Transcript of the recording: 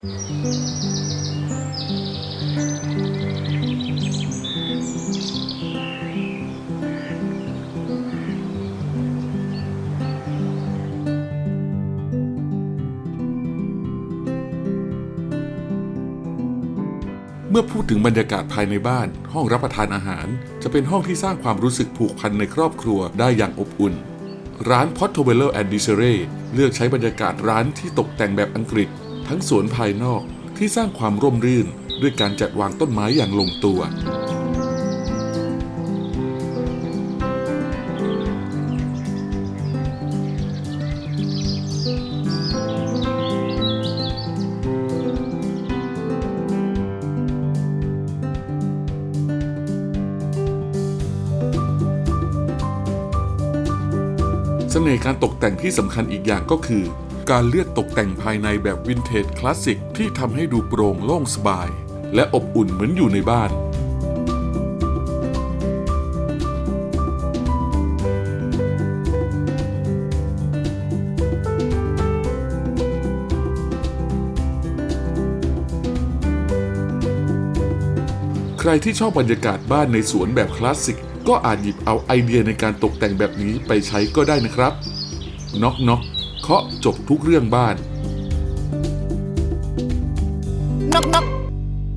เมื่อพูดถึงบรรยากาศภายในบ้าน ห้องรับประทานอาหาร จะเป็นห้องที่สร้างความรู้สึกผูกพันในครอบครัวได้อย่างอบอุ่น ร้าน Portobello and d i s e r e เลือกใช้บรรยากาศร้านที่ตกแต่งแบบอังกฤษ ทั้งสวนภายนอกที่สร้างความร่มรื่นด้วยการจัดวางต้นไม้อย่างลงตัว เสน่ห์การตกแต่งที่สำคัญอีกอย่างก็คือ การเลือกตกแต่งภายในแบบวินเทจคลาสสิกที่ทำให้ดูโปร่งโล่งสบาย และอบอุ่นเหมือนอยู่ในบ้านใครที่ชอบบรรยากาศบ้านในสวนแบบคลาสสิก ก็อาจหยิบเอาไอเดียในการตกแต่งแบบนี้ไปใช้ก็ได้นะครับน็อกน็อก เคาะจบทุกเรื่องบ้าน นกนก